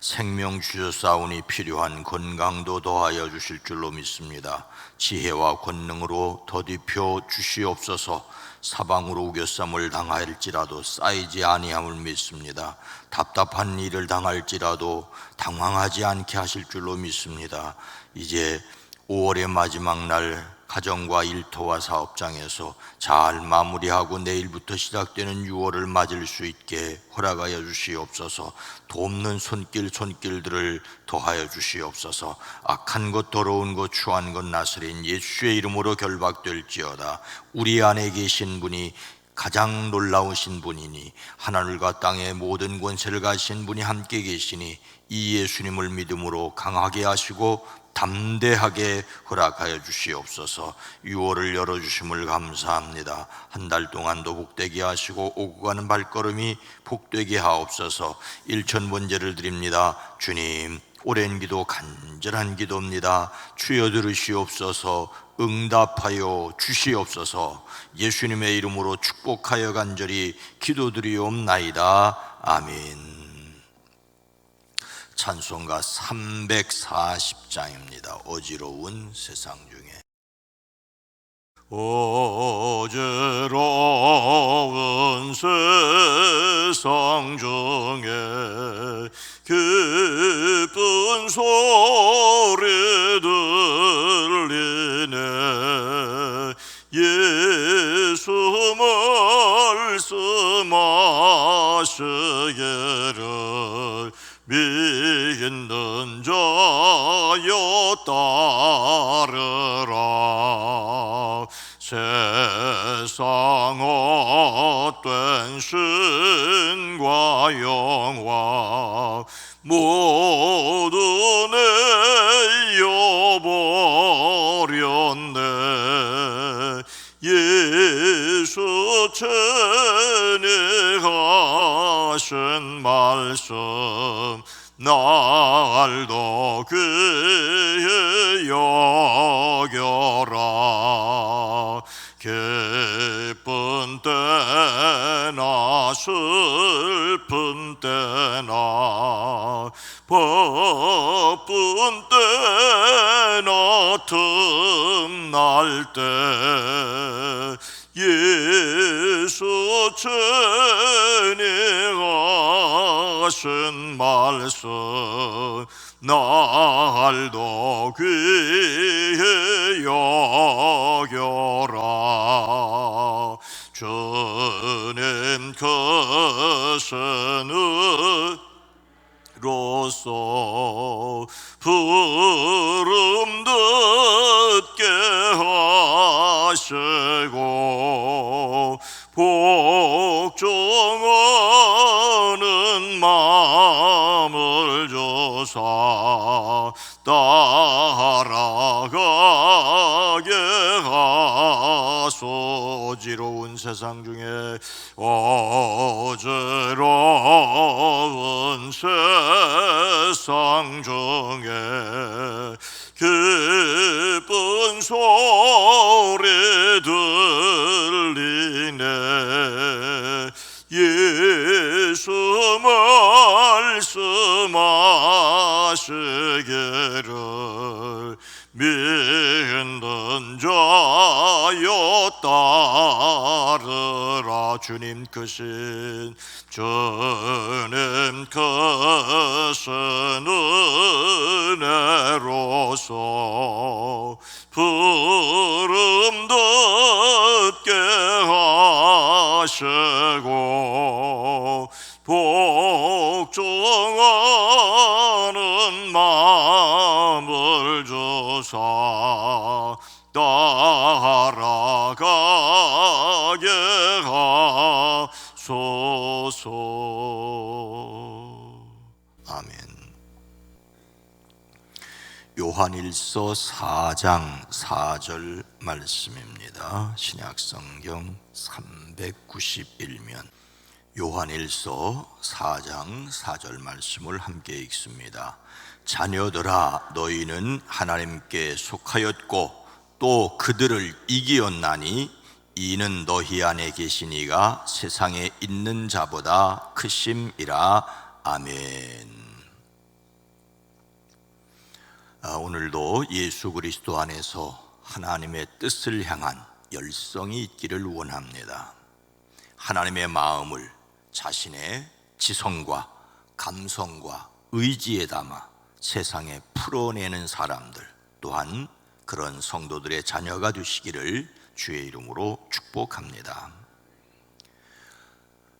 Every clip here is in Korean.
생명 주셨사오니 필요한 건강도 더하여 주실 줄로 믿습니다. 지혜와 권능으로 더디펴 주시옵소서. 사방으로 우겨쌈을 당할지라도 쌓이지 아니함을 믿습니다. 답답한 일을 당할지라도 당황하지 않게 하실 줄로 믿습니다. 이제 5월의 마지막 날 가정과 일터와 사업장에서 잘 마무리하고 내일부터 시작되는 6월을 맞을 수 있게 허락하여 주시옵소서. 돕는 손길 손길들을 더하여 주시옵소서. 악한 것 더러운 것 추한 것 나스린 예수의 이름으로 결박될지어다. 우리 안에 계신 분이 가장 놀라우신 분이니 하늘과 땅의 모든 권세를 가신 분이 함께 계시니 이 예수님을 믿음으로 강하게 하시고 담대하게 허락하여 주시옵소서. 6월을 열어주심을 감사합니다. 한 달 동안도 복되게 하시고 오고 가는 발걸음이 복되게 하옵소서. 일천번제를 드립니다. 주님 오랜 기도 간절한 기도입니다. 주여 들으시옵소서. 응답하여 주시옵소서. 예수님의 이름으로 축복하여 간절히 기도드리옵나이다. 아멘 찬송가 340장입니다. 어지러운 세상 중에 어지러운 세상 중에 기쁜 소리 들리네 예수 말씀하시기를 믿는 자여 따르라. 세상 헛된 신과 영화 모두 내어버렸네. 예수 전해하신 말씀 날도 귀히 여겨라. 기쁜 때나 슬픈 때나 바쁜 때나 틈날 때 예수 전해하신 말씀 날도 귀히 여겨라. 주님 크신 로서 부름 듣게 하 시고 복종하는 마음을 조사 따라가게 하소 지로운 세상 중에 어지러운 세상 중 자여 따르라. 주님 크신 주님 크신 요한일서 4장 4절 말씀입니다 신약성경 391면 요한일서 4장 4절 말씀을 함께 읽습니다. 자녀들아 너희는 하나님께 속하였고 또 그들을 이기었나니 이는 너희 안에 계시니가 세상에 있는 자보다 크심이라 아멘. 아, 오늘도 예수 그리스도 안에서 하나님의 뜻을 향한 열성이 있기를 원합니다. 하나님의 마음을 자신의 지성과 감성과 의지에 담아 세상에 풀어내는 사람들 또한 그런 성도들의 자녀가 되시기를 주의 이름으로 축복합니다.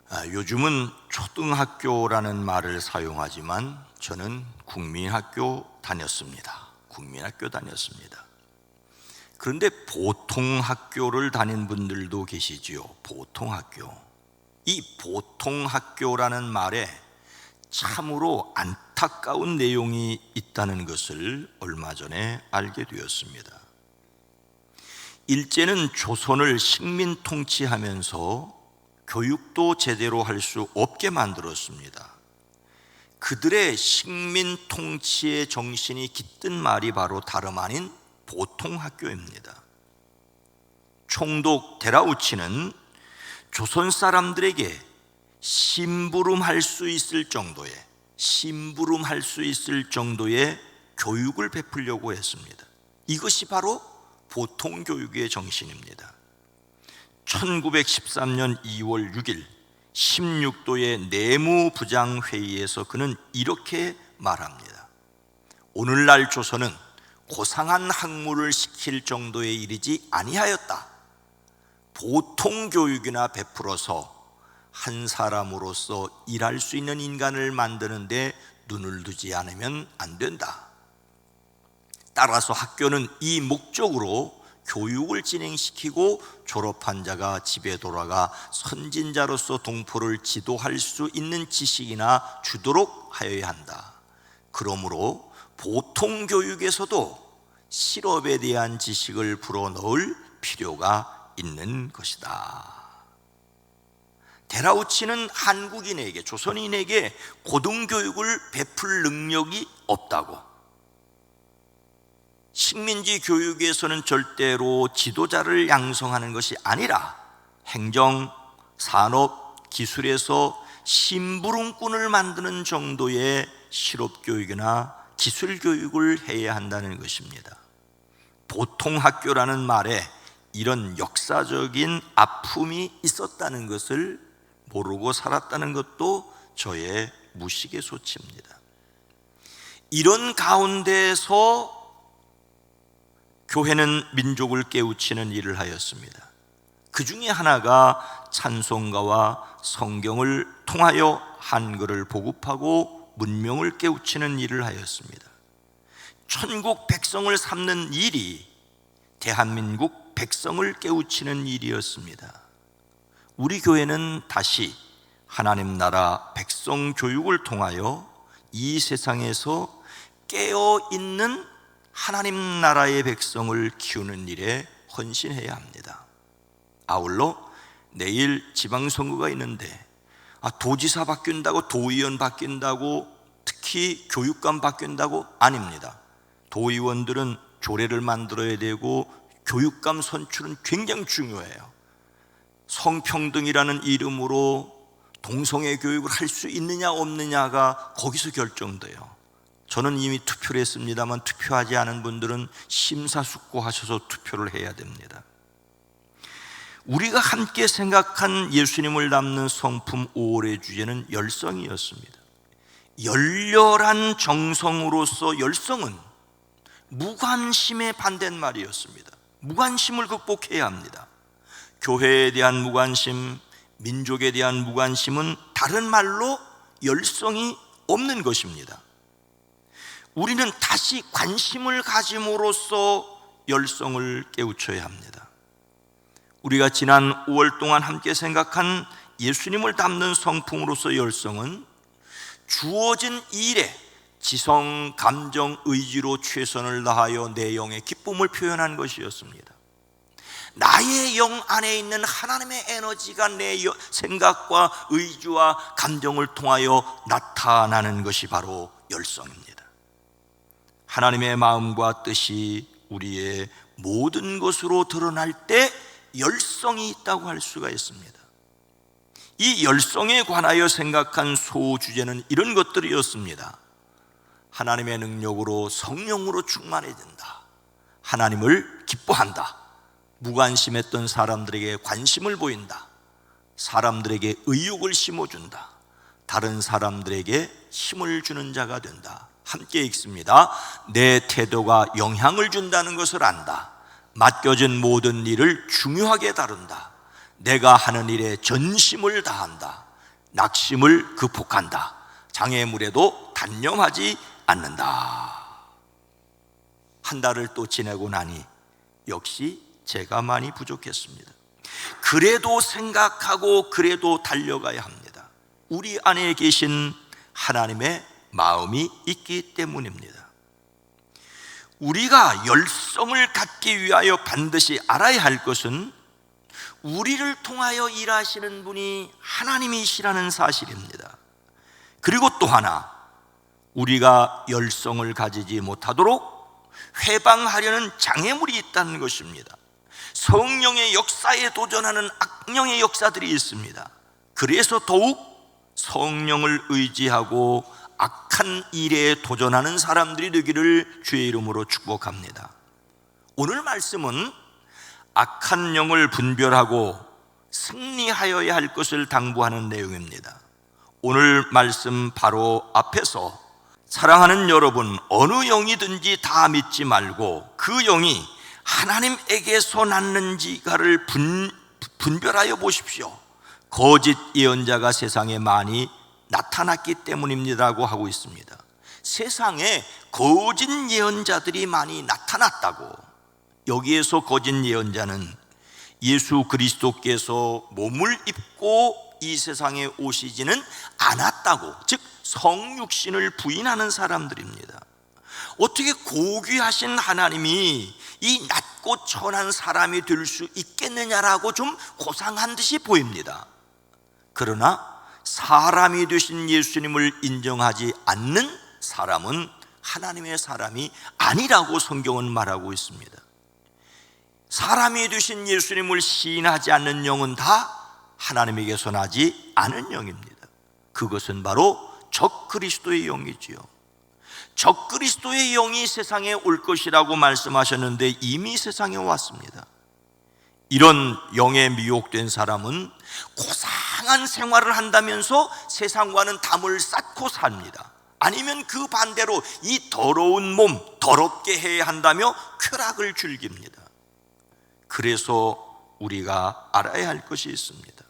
아, 요즘은 초등학교라는 말을 사용하지만 저는 국민학교 다녔습니다. 국민학교 다녔습니다. 그런데 보통 학교를 다닌 분들도 계시지요. 보통 학교. 이 보통 학교라는 말에 참으로 안타까운 내용이 있다는 것을 얼마 전에 알게 되었습니다. 일제는 조선을 식민 통치하면서 교육도 제대로 할 수 없게 만들었습니다. 그들의 식민 통치의 정신이 깃든 말이 바로 다름 아닌 보통 학교입니다. 총독 데라우치는 조선 사람들에게 심부름할 수 있을 정도의 심부름할 수 있을 정도의 교육을 베풀려고 했습니다. 이것이 바로 보통 교육의 정신입니다. 1913년 2월 6일 16도의 내무부장 회의에서 그는 이렇게 말합니다. 오늘날 조선은 고상한 학문을 시킬 정도에 이르지 아니하였다. 보통 교육이나 베풀어서 한 사람으로서 일할 수 있는 인간을 만드는데 눈을 두지 않으면 안 된다. 따라서 학교는 이 목적으로 교육을 진행시키고 졸업한 자가 집에 돌아가 선진자로서 동포를 지도할 수 있는 지식이나 주도록 하여야 한다. 그러므로 보통 교육에서도 실업에 대한 지식을 불어넣을 필요가 있는 것이다. 데라우치는 한국인에게 조선인에게 고등교육을 베풀 능력이 없다고 식민지 교육에서는 절대로 지도자를 양성하는 것이 아니라 행정, 산업, 기술에서 심부름꾼을 만드는 정도의 실업교육이나 기술교육을 해야 한다는 것입니다. 보통 학교라는 말에 이런 역사적인 아픔이 있었다는 것을 모르고 살았다는 것도 저의 무식의 소치입니다. 이런 가운데서 교회는 민족을 깨우치는 일을 하였습니다. 그 중에 하나가 찬송가와 성경을 통하여 한글을 보급하고 문명을 깨우치는 일을 하였습니다. 천국 백성을 삼는 일이 대한민국 백성을 깨우치는 일이었습니다. 우리 교회는 다시 하나님 나라 백성 교육을 통하여 이 세상에서 깨어 있는 하나님 나라의 백성을 키우는 일에 헌신해야 합니다. 아울러 내일 지방선거가 있는데 아, 도지사 바뀐다고 도의원 바뀐다고 특히 교육감 바뀐다고 아닙니다. 도의원들은 조례를 만들어야 되고 교육감 선출은 굉장히 중요해요. 성평등이라는 이름으로 동성애 교육을 할 수 있느냐 없느냐가 거기서 결정돼요. 저는 이미 투표를 했습니다만 투표하지 않은 분들은 심사숙고하셔서 투표를 해야 됩니다. 우리가 함께 생각한 예수님을 담는 성품 5월의 주제는 열성이었습니다. 열렬한 정성으로서 열성은 무관심의 반대말이었습니다. 무관심을 극복해야 합니다. 교회에 대한 무관심, 민족에 대한 무관심은 다른 말로 열성이 없는 것입니다. 우리는 다시 관심을 가짐으로써 열성을 깨우쳐야 합니다. 우리가 지난 5월 동안 함께 생각한 예수님을 담는 성품으로서 열성은 주어진 일에 지성, 감정, 의지로 최선을 다하여 내 영의 기쁨을 표현한 것이었습니다. 나의 영 안에 있는 하나님의 에너지가 내 생각과 의지와 감정을 통하여 나타나는 것이 바로 열성입니다. 하나님의 마음과 뜻이 우리의 모든 것으로 드러날 때 열성이 있다고 할 수가 있습니다. 이 열성에 관하여 생각한 소주제는 이런 것들이었습니다. 하나님의 능력으로 성령으로 충만해진다. 하나님을 기뻐한다. 무관심했던 사람들에게 관심을 보인다. 사람들에게 의욕을 심어준다. 다른 사람들에게 힘을 주는 자가 된다. 함께 읽습니다. 내 태도가 영향을 준다는 것을 안다. 맡겨진 모든 일을 중요하게 다룬다. 내가 하는 일에 전심을 다한다. 낙심을 극복한다. 장애물에도 단념하지 않는다. 한 달을 또 지내고 나니 역시 제가 많이 부족했습니다. 그래도 생각하고 그래도 달려가야 합니다. 우리 안에 계신 하나님의 마음이 있기 때문입니다. 우리가 열성을 갖기 위하여 반드시 알아야 할 것은 우리를 통하여 일하시는 분이 하나님이시라는 사실입니다. 그리고 또 하나, 우리가 열성을 가지지 못하도록 회방하려는 장애물이 있다는 것입니다. 성령의 역사에 도전하는 악령의 역사들이 있습니다. 그래서 더욱 성령을 의지하고 악한 일에 도전하는 사람들이 되기를 주의 이름으로 축복합니다. 오늘 말씀은 악한 영을 분별하고 승리하여야 할 것을 당부하는 내용입니다. 오늘 말씀 바로 앞에서 사랑하는 여러분, 어느 영이든지 다 믿지 말고 그 영이 하나님에게서 났는지가를 분, 분별하여 보십시오. 거짓 예언자가 세상에 많이 나타났기 때문입니다고 하고 있습니다. 세상에 거짓 예언자들이 많이 나타났다고. 여기에서 거짓 예언자는 예수 그리스도께서 몸을 입고 이 세상에 오시지는 않았다고. 즉, 성육신을 부인하는 사람들입니다. 어떻게 고귀하신 하나님이 이 낮고 천한 사람이 될 수 있겠느냐라고 좀 고상한 듯이 보입니다. 그러나 사람이 되신 예수님을 인정하지 않는 사람은 하나님의 사람이 아니라고 성경은 말하고 있습니다. 사람이 되신 예수님을 시인하지 않는 영은 다 하나님에게서 나지 않은 영입니다. 그것은 바로 적 그리스도의 영이지요. 적 그리스도의 영이 세상에 올 것이라고 말씀하셨는데 이미 세상에 왔습니다. 이런 영에 미혹된 사람은 고 상한 생활을 한다면서 세상과는 담을 쌓고 삽니다. 아니면 그 반대로 이 더러운 몸 더럽게 해야 한다며 쾌락을 즐깁니다. 그래서 우리가 알아야 할 것이 있습니다.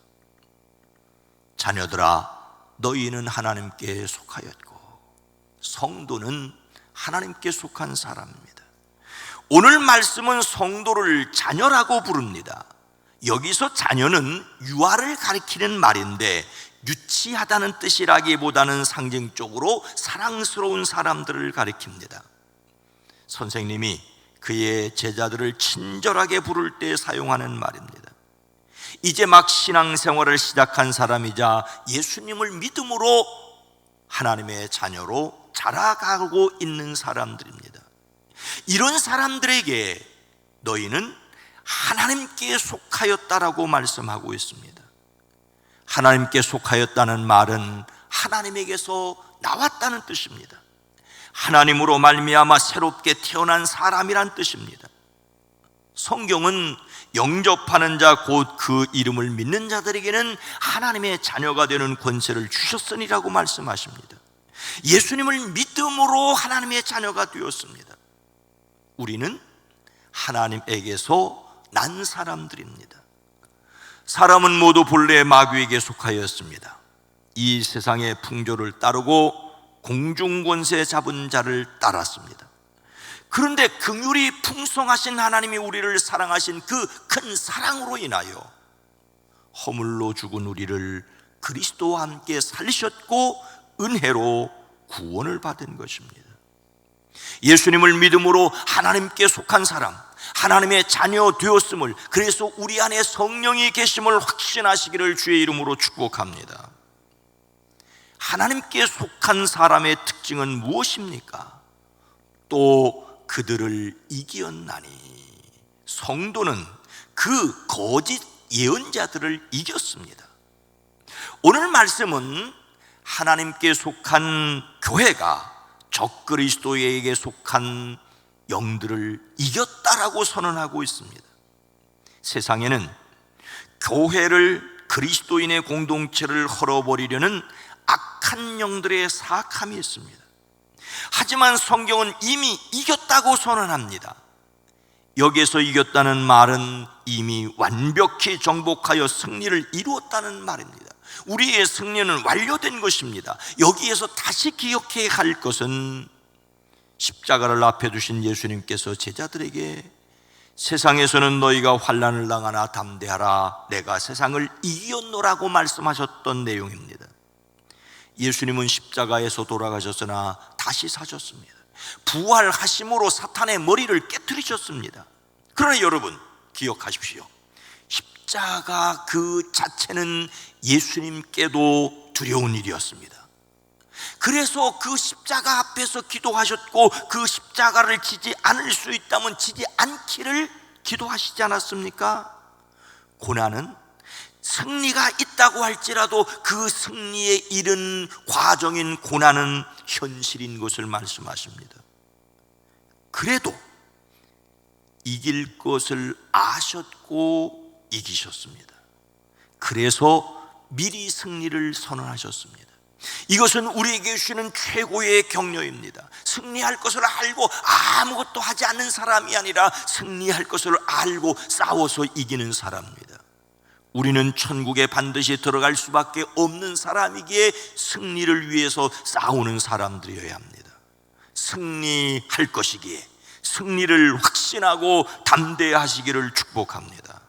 자녀들아, 너희는 하나님께 속하였고 성도는 하나님께 속한 사람입니다. 오늘 말씀은 성도를 자녀라고 부릅니다. 여기서 자녀는 유아를 가리키는 말인데 유치하다는 뜻이라기보다는 상징적으로 사랑스러운 사람들을 가리킵니다. 선생님이 그의 제자들을 친절하게 부를 때 사용하는 말입니다. 이제 막 신앙생활을 시작한 사람이자 예수님을 믿음으로 하나님의 자녀로 자라가고 있는 사람들입니다. 이런 사람들에게 너희는 하나님께 속하였다라고 말씀하고 있습니다. 하나님께 속하였다는 말은 하나님에게서 나왔다는 뜻입니다. 하나님으로 말미암아 새롭게 태어난 사람이란 뜻입니다. 성경은 영접하는 자 곧 그 이름을 믿는 자들에게는 하나님의 자녀가 되는 권세를 주셨으니라고 말씀하십니다. 예수님을 믿음으로 하나님의 자녀가 되었습니다. 우리는 하나님에게서 난 사람들입니다. 사람은 모두 본래 마귀에게 속하였습니다. 이 세상의 풍조를 따르고 공중권세 잡은 자를 따랐습니다. 그런데 긍휼이 풍성하신 하나님이 우리를 사랑하신 그 큰 사랑으로 인하여 허물로 죽은 우리를 그리스도와 함께 살리셨고 은혜로 구원을 받은 것입니다. 예수님을 믿음으로 하나님께 속한 사람, 하나님의 자녀 되었음을 그래서 우리 안에 성령이 계심을 확신하시기를 주의 이름으로 축복합니다. 하나님께 속한 사람의 특징은 무엇입니까? 또 그들을 이기었나니 성도는 그 거짓 예언자들을 이겼습니다. 오늘 말씀은 하나님께 속한 교회가 적그리스도에게 속한 영들을 이겼다라고 선언하고 있습니다. 세상에는 교회를 그리스도인의 공동체를 헐어버리려는 악한 영들의 사악함이 있습니다. 하지만 성경은 이미 이겼다고 선언합니다. 여기에서 이겼다는 말은 이미 완벽히 정복하여 승리를 이루었다는 말입니다. 우리의 승리는 완료된 것입니다. 여기에서 다시 기억해야 할 것은 십자가를 앞에 두신 예수님께서 제자들에게 세상에서는 너희가 환란을 당하나 담대하라 내가 세상을 이겼노라고 말씀하셨던 내용입니다. 예수님은 십자가에서 돌아가셨으나 다시 사셨습니다. 부활하심으로 사탄의 머리를 깨뜨리셨습니다. 그러나 여러분 기억하십시오. 십자가 그 자체는 예수님께도 두려운 일이었습니다. 그래서 그 십자가 앞에서 기도하셨고 그 십자가를 지지 않을 수 있다면 지지 않기를 기도하시지 않았습니까? 고난은 승리가 있다고 할지라도 그 승리에 이른 과정인 고난은 현실인 것을 말씀하십니다. 그래도 이길 것을 아셨고 이기셨습니다. 그래서 미리 승리를 선언하셨습니다. 이것은 우리에게 주시는 최고의 격려입니다. 승리할 것을 알고 아무것도 하지 않는 사람이 아니라 승리할 것을 알고 싸워서 이기는 사람입니다. 우리는 천국에 반드시 들어갈 수밖에 없는 사람이기에 승리를 위해서 싸우는 사람들이어야 합니다. 승리할 것이기에 승리를 확신하고 담대하시기를 축복합니다.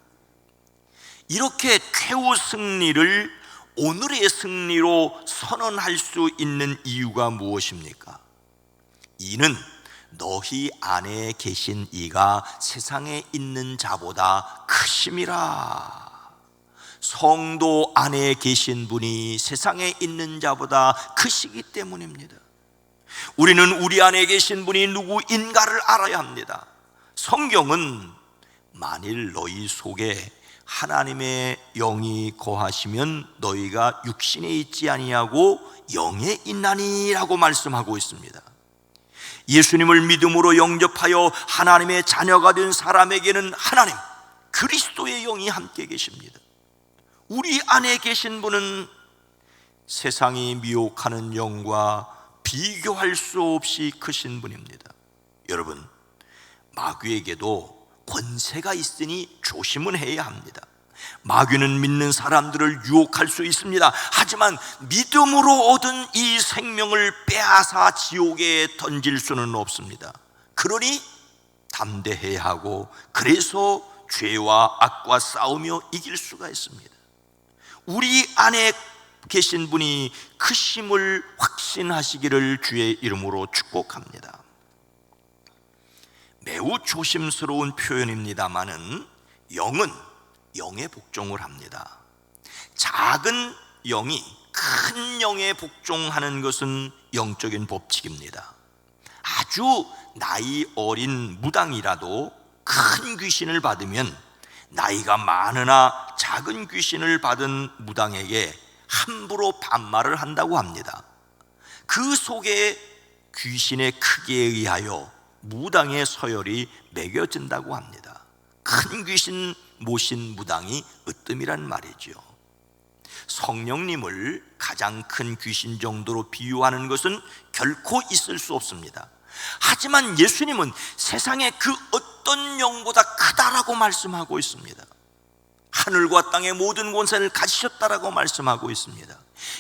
이렇게 최후 승리를 오늘의 승리로 선언할 수 있는 이유가 무엇입니까? 이는 너희 안에 계신 이가 세상에 있는 자보다 크심이라. 성도 안에 계신 분이 세상에 있는 자보다 크시기 때문입니다. 우리는 우리 안에 계신 분이 누구인가를 알아야 합니다. 성경은 만일 너희 속에 하나님의 영이 거하시면 너희가 육신에 있지 아니하고 영에 있나니라고 말씀하고 있습니다. 예수님을 믿음으로 영접하여 하나님의 자녀가 된 사람에게는 하나님 그리스도의 영이 함께 계십니다. 우리 안에 계신 분은 세상이 미혹하는 영과 비교할 수 없이 크신 분입니다. 여러분, 마귀에게도 권세가 있으니 조심은 해야 합니다. 마귀는 믿는 사람들을 유혹할 수 있습니다. 하지만 믿음으로 얻은 이 생명을 빼앗아 지옥에 던질 수는 없습니다. 그러니 담대해야 하고 그래서 죄와 악과 싸우며 이길 수가 있습니다. 우리 안에 계신 분이 크심을 확신하시기를 주의 이름으로 축복합니다. 매우 조심스러운 표현입니다만은 영은 영에 복종을 합니다. 작은 영이 큰 영에 복종하는 것은 영적인 법칙입니다. 아주 나이 어린 무당이라도 큰 귀신을 받으면 나이가 많으나 작은 귀신을 받은 무당에게 함부로 반말을 한다고 합니다. 그 속에 귀신의 크기에 의하여 무당의 서열이 매겨진다고 합니다. 큰 귀신 모신 무당이 으뜸이란 말이죠. 성령님을 가장 큰 귀신 정도로 비유하는 것은 결코 있을 수 없습니다. 하지만 예수님은 세상의 그 어떤 영보다 크다라고 말씀하고 있습니다. 하늘과 땅의 모든 권세를 가지셨다라고 말씀하고 있습니다.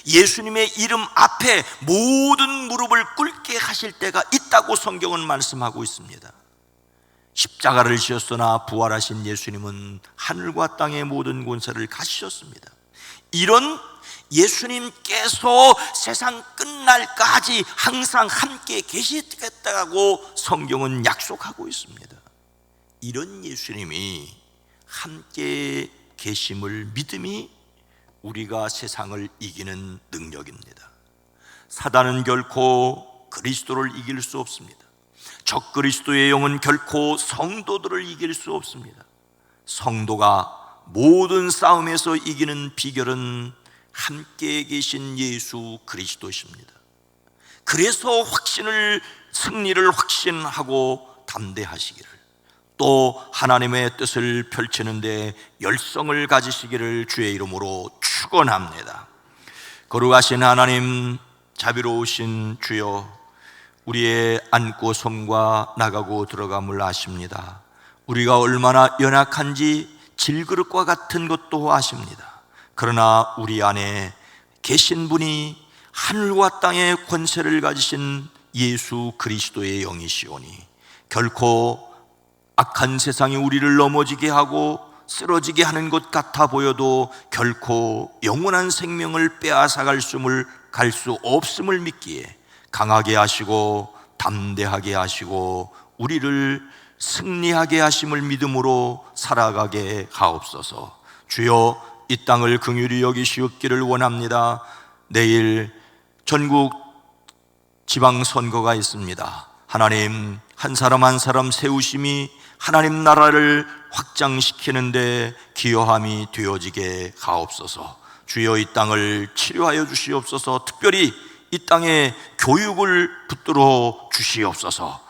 예수님의 이름 앞에 모든 무릎을 꿇게 하실 때가 있다고 성경은 말씀하고 있습니다. 십자가를 지었으나 부활하신 예수님은 하늘과 땅의 모든 권세를 가지셨습니다. 이런 예수님께서 세상 끝날까지 항상 함께 계시겠다고 성경은 약속하고 있습니다. 이런 예수님이 함께 계심을 믿음이 우리가 세상을 이기는 능력입니다. 사단은 결코 그리스도를 이길 수 없습니다. 적 그리스도의 영은 결코 성도들을 이길 수 없습니다. 성도가 모든 싸움에서 이기는 비결은 함께 계신 예수 그리스도십니다. 그래서 확신을 승리를 확신하고 담대하시기를 또 하나님의 뜻을 펼치는데 열성을 가지시기를 주의 이름으로 축원합니다. 거룩하신 하나님 자비로우신 주여 우리의 안고 섬과 나가고 들어감을 아십니다. 우리가 얼마나 연약한지 질그릇과 같은 것도 아십니다. 그러나 우리 안에 계신 분이 하늘과 땅의 권세를 가지신 예수 그리스도의 영이시오니 결코 악한 세상이 우리를 넘어지게 하고 쓰러지게 하는 것 같아 보여도 결코 영원한 생명을 빼앗아갈 수를 갈수 없음을 믿기에 강하게 하시고 담대하게 하시고 우리를 승리하게 하심을 믿음으로 살아가게 하옵소서. 주여 이 땅을 긍휼히 여기시옵기를 원합니다. 내일 전국 지방 선거가 있습니다. 하나님 한 사람 한 사람 세우심이 하나님 나라를 확장시키는데 기여함이 되어지게 하옵소서. 주여 이 땅을 치료하여 주시옵소서. 특별히 이 땅에 교육을 붙들어 주시옵소서.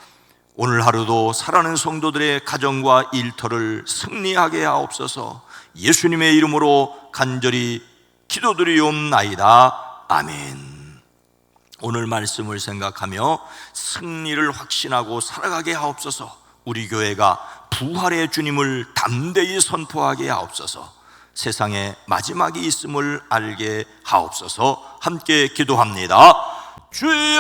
오늘 하루도 살아는 성도들의 가정과 일터를 승리하게 하옵소서. 예수님의 이름으로 간절히 기도드리옵나이다. 아멘. 오늘 말씀을 생각하며 승리를 확신하고 살아가게 하옵소서. 우리 교회가 부활의 주님을 담대히 선포하게 하옵소서. 세상에 마지막이 있음을 알게 하옵소서. 함께 기도합니다. 주여!